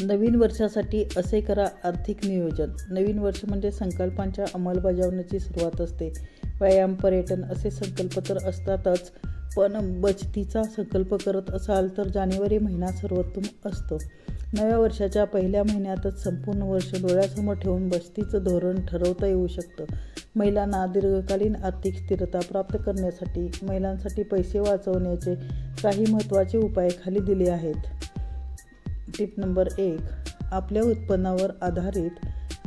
नवीन वर्षासाठी असे करा आर्थिक नियोजन. नवीन वर्ष म्हणजे संकल्पांच्या अंमलबजावणीची सुरुवात असते. व्यायाम पर्यटन असे संकल्प तर असतातच पण बचतीचा संकल्प करत असाल तर जानेवारी महिना सर्वोत्तम असतो. नव्या वर्षाच्या पहिल्या महिन्यातच संपूर्ण वर्ष डोळ्यासमोर ठेवून बचतीचं धोरण ठरवता येऊ शकतं. महिलांना दीर्घकालीन आर्थिक स्थिरता प्राप्त करण्यासाठी महिलांसाठी पैसे वाचवण्याचे काही महत्त्वाचे उपाय खाली दिले आहेत. टिप नंबर एक आपल्या उत्पन्नावर आधारित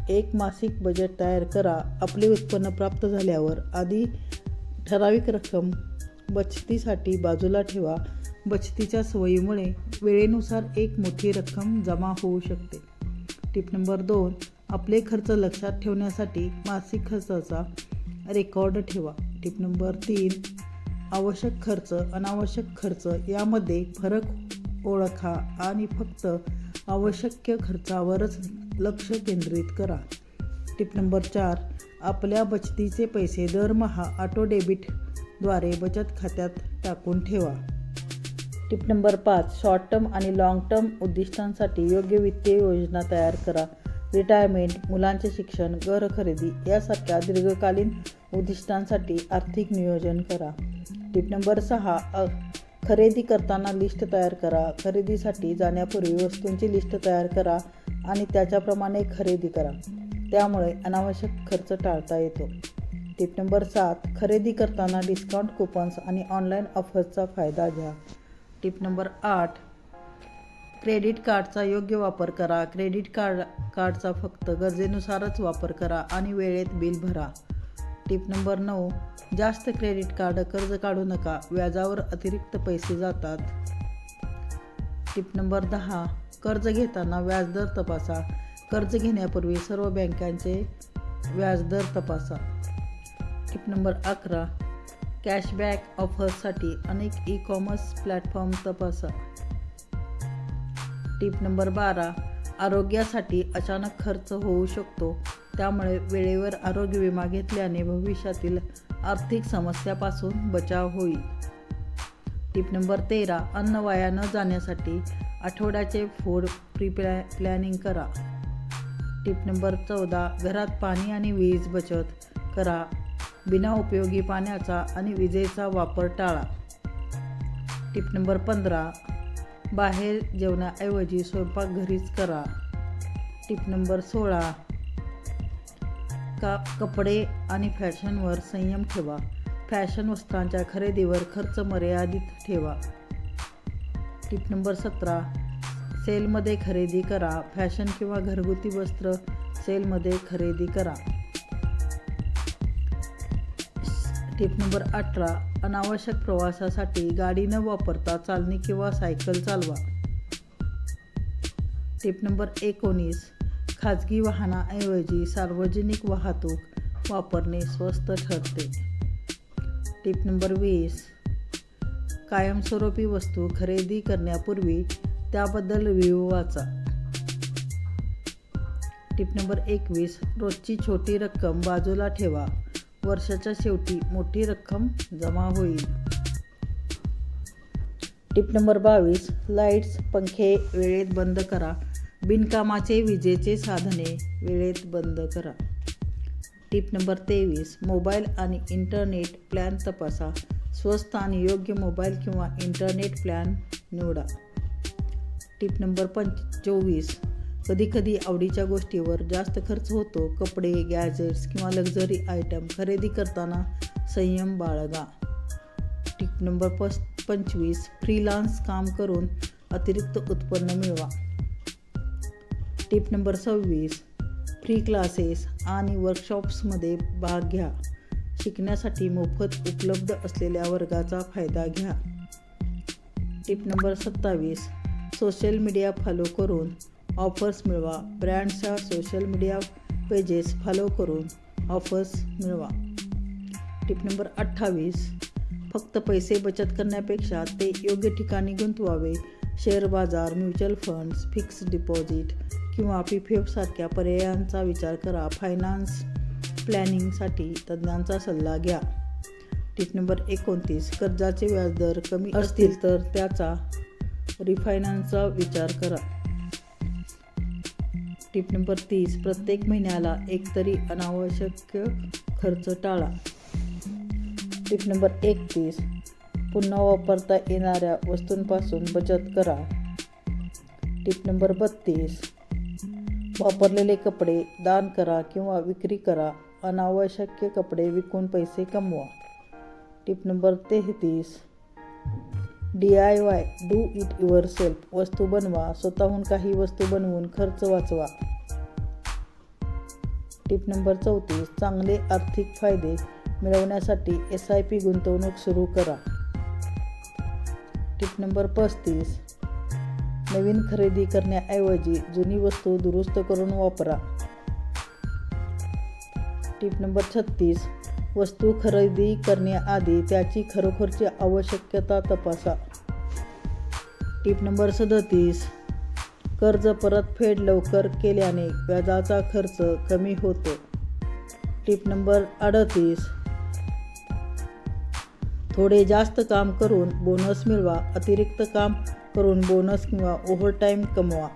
एक मासिक बजेट तयार करा. आपले उत्पन्न प्राप्त झाल्यावर आधी ठराविक रक्कम बचतीसाठी बाजूला ठेवा. बचतीच्या सवयीमुळे वेळेनुसार एक मोठी रक्कम जमा होऊ शकते. टिप नंबर दोन आपले खर्च लक्षात ठेवण्यासाठी मासिक खर्चाचा रेकॉर्ड ठेवा. टिप नंबर तीन आवश्यक खर्च अनावश्यक खर्च यामध्ये फरक ओळखा आणि फक्त आवश्यक खर्चावरच लक्ष केंद्रित करा. टिप नंबर चार आपल्या बचतीचे पैसे दरमहा ऑटो डेबिटद्वारे बचत खात्यात टाकून ठेवा. टिप नंबर पाच शॉर्ट टर्म आणि लाँग टर्म उद्दिष्टांसाठी योग्य वित्तीय योजना तयार करा. रिटायरमेंट मुलांचे शिक्षण घर खरेदी यासारख्या दीर्घकालीन उद्दिष्टांसाठी आर्थिक नियोजन करा. टिप नंबर सहा खरेदी करताना लिस्ट तयार करा. खरेदीसाठी जाण्यापूर्वी वस्तूंची लिस्ट तयार करा आणि त्याच्याप्रमाणे खरेदी करा. त्यामुळे अनावश्यक खर्च टाळता येतो. टिप नंबर सात खरेदी करताना डिस्काउंट कुपन्स आणि ऑनलाईन ऑफर्सचा फायदा घ्या. टिप नंबर आठ क्रेडिट कार्डचा योग्य वापर करा. क्रेडिट कार्ड कार्डचा फक्त गरजेनुसारच वापर करा आणि वेळेत बिल भरा. टिप नंबर नऊ जास्त क्रेडिट कार्ड कर्ज काढू नका व्याजावर अतिरिक्त पैसे जातात. टिप नंबर दहा कर्ज घेताना व्याजदर तपासा. कर्ज घेण्यापूर्वी सर्व बँकांचे व्याजदर तपासा. टिप नंबर अकरा कॅशबॅक ऑफर्ससाठी अनेक ई कॉमर्स प्लॅटफॉर्म तपासा. टिप नंबर बारा आरोग्यासाठी अचानक खर्च होऊ शकतो. त्यामुळे वेळेवर आरोग्य विमा घेतल्याने भविष्यातील आर्थिक समस्यापासून बचाव होईल. टिप नंबर तेरा अन्न वाया न जाण्यासाठी आठवड्याचे फूड प्री प्लॅ प्लॅनिंग करा. टिप नंबर चौदा घरात पाणी आणि वीज बचत करा. बिना उपयोगी पाण्याचा आणि विजेचा वापर टाळा. टिप नंबर पंधरा बाहेर जेवणाऐवजी स्वयंपाक घरीच करा. टिप नंबर सोळा का कपडे आणि फॅशनवर संयम ठेवा. फॅशन वस्त्रांच्या खरेदीवर खर्च मर्यादित ठेवा. टिप नंबर सतरा. सेलमध्ये खरेदी करा. फॅशन किंवा घरगुती वस्त्र सेलमध्ये खरेदी करा. टिप नंबर अठरा. अनावश्यक प्रवासासाठी गाडी न वापरता चालणी किंवा सायकल चालवा. टिप नंबर एकोणीस. खाजगी वाहनाऐवजी सार्वजनिक वाहतूक वापरणे स्वस्त ठरते. टिप नंबर वीस. कायमस्वरूपी वस्तू खरेदी करण्यापूर्वी त्याबद्दल रिव्ह्यू वाचा. टिप नंबर एकवीस. रोजची छोटी रक्कम बाजूला ठेवा. वर्षाच्या शेवटी मोठी रक्कम जमा होईल. टिप नंबर बावीस. लाईट्स पंखे वेळेत बंद करा. बिनकामाचे विजेचे साधने वेळेत बंद करा. टिप नंबर तेवीस मोबाईल आणि इंटरनेट प्लॅन तपासा. स्वस्त आणि योग्य मोबाईल किंवा इंटरनेट प्लॅन निवडा. टिप नंबर पंच चोवीस कधीकधी आवडीच्या गोष्टीवर जास्त खर्च होतो. कपडे गॅजेट्स किंवा लक्झरी आयटम खरेदी करताना संयम बाळगा. टिप नंबर पस पंचवीस फ्रीलान्स काम करून अतिरिक्त उत्पन्न मिळवा. टिप नंबर सव्वीस. फ्री क्लासेस आणि वर्कशॉप्समध्ये भाग घ्या. शिकण्यासाठी मोफत उपलब्ध असलेल्या वर्गाचा फायदा घ्या. टिप नंबर सत्तावीस. सोशल मीडिया फॉलो करून ऑफर्स मिळवा. ब्रँड्सच्या सोशल मीडिया पेजेस फॉलो करून ऑफर्स मिळवा. टिप नंबर अठ्ठावीस. फक्त पैसे बचत करण्यापेक्षा ते योग्य ठिकाणी गुंतवावे. शेअर बाजार म्युच्युअल फंड्स फिक्स्ड डिपॉझिट किंवा पी पी एफसारख्या पर्यायांचा विचार करा. फायनान्स प्लॅनिंगसाठी तज्ज्ञांचा सल्ला घ्या. टीप नंबर एकोणतीस. कर्जाचे व्याजदर कमी असतील तर त्याचा रिफायनान्सचा विचार करा. टीप नंबर तीस. प्रत्येक महिन्याला एकतरी अनावश्यक खर्च टाळा. टीप नंबर एकतीस. पुन्हा वापरता येणाऱ्या वस्तूंपासून बचत करा. टीप नंबर बत्तीस. वापरलेले कपडे दान करा किंवा विक्री करा अनावश्यक कपडे विकून पैसे कमवा. टिप नंबर तेहतीस. D I Y do it yourself वस्तू बनवा स्वतःहून काही वस्तू बनवून खर्च वाचवा. टिप नंबर चौतीस चांगले आर्थिक फायदे मिळवण्यासाठी एस आय पी गुंतवणूक सुरू करा. टिप नंबर पस्तीस. नवीन खरेदी करण्याऐवजी जुनी वस्तू दुरुस्त करून वापरा. टिप नंबर छत्तीस. वस्तू खरेदी करण्याआधी त्याची खरोखरची आवश्यकता तपासा. टिप नंबर सदतीस. कर्ज परतफेड लवकर केल्याने व्याजाचा खर्च कमी होतो. टिप नंबर अडतीस. थोडे जास्त काम करून बोनस मिळवा. अतिरिक्त काम करून बोनस किंवा ओव्हरटाईम कमवा.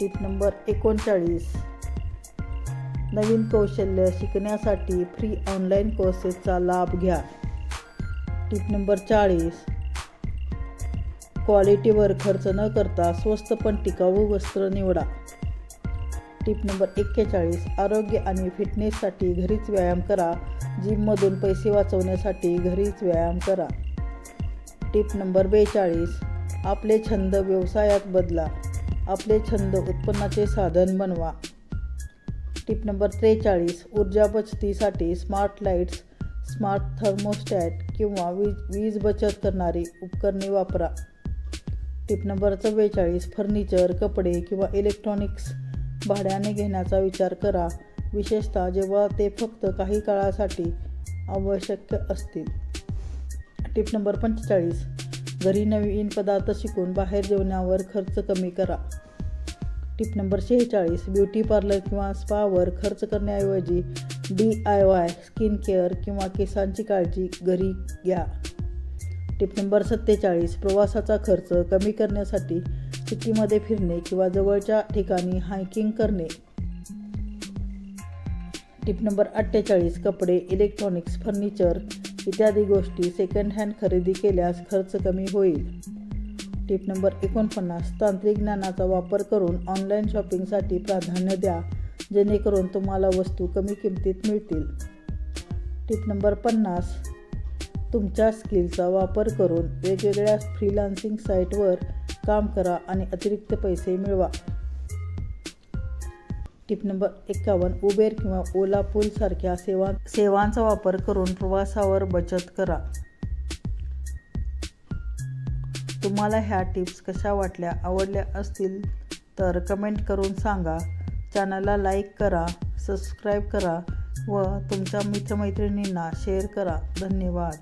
टिप नंबर एकोणचाळीस. नवीन कौशल्य शिकण्यासाठी फ्री ऑनलाईन कोर्सेसचा लाभ घ्या. टिप नंबर चाळीस. क्वालिटीवर खर्च न करता स्वस्त पण टिकाऊ वस्त्र निवडा. टिप नंबर एक्केचाळीस. आरोग्य आणि फिटनेससाठी घरीच व्यायाम करा. जिममधून पैसे वाचवण्यासाठी घरीच व्यायाम करा. टिप नंबर बेचाळीस. आपले छंद व्यवसायात बदला. आपले छंद उत्पन्नाचे साधन बनवा. टिप नंबर त्रेचाळीस. ऊर्जा बचतीसाठी स्मार्ट लाईट्स स्मार्ट थर्मोस्टॅट किंवा वीज वीज बचत करणारी उपकरणे वापरा. टिप नंबर चव्वेचाळीस. फर्निचर कपडे किंवा इलेक्ट्रॉनिक्स भाड्याने घेण्याचा विचार करा. विशेषतः जेव्हा ते फक्त काही काळासाठी आवश्यक असतील. टिप नंबर पंचेचाळीस. घरी नवीन पदार्थ शिकून बाहेर जेवणावर खर्च कमी करा. टिप नंबर शेहेचाळीस. ब्युटी पार्लर किंवा स्पावर खर्च करण्याऐवजी D I Y skin care किंवा केसांची काळजी घरी घ्या. टिप नंबर सत्तेचाळीस. प्रवासाचा खर्च कमी करण्यासाठी सिटीमध्ये फिरणे किंवा जवळच्या ठिकाणी हायकिंग करणे. टिप नंबर अठ्ठेचाळीस. कपडे इलेक्ट्रॉनिक्स फर्निचर इत्यादी गोष्टी सेकंड हँड खरेदी केल्यास खर्च कमी होईल. टिप नंबर एकोणपन्नास तांत्रिक ज्ञानाचा वापर करून ऑनलाईन शॉपिंगसाठी प्राधान्य द्या जेणेकरून तुम्हाला वस्तू कमी किमतीत मिळतील. टिप नंबर पन्नास तुमच्या स्किलचा वापर करून वेगवेगळ्या फ्रीलान्सिंग साईटवर काम करा आणि अतिरिक्त पैसे मिळवा. टिप नंबर एकावन्न उबेर किंवा ओला पूल सारख्या सेवा सेवांचा वापर करून प्रवासावर बचत करा. तुम्हाला ह्या टिप्स कशा वाटल्या आवडल्या असतील तर कमेंट करून सांगा. चॅनलला लाईक करा सबस्क्राईब करा व तुमच्या मित्रमैत्रिणींना शेअर करा. धन्यवाद.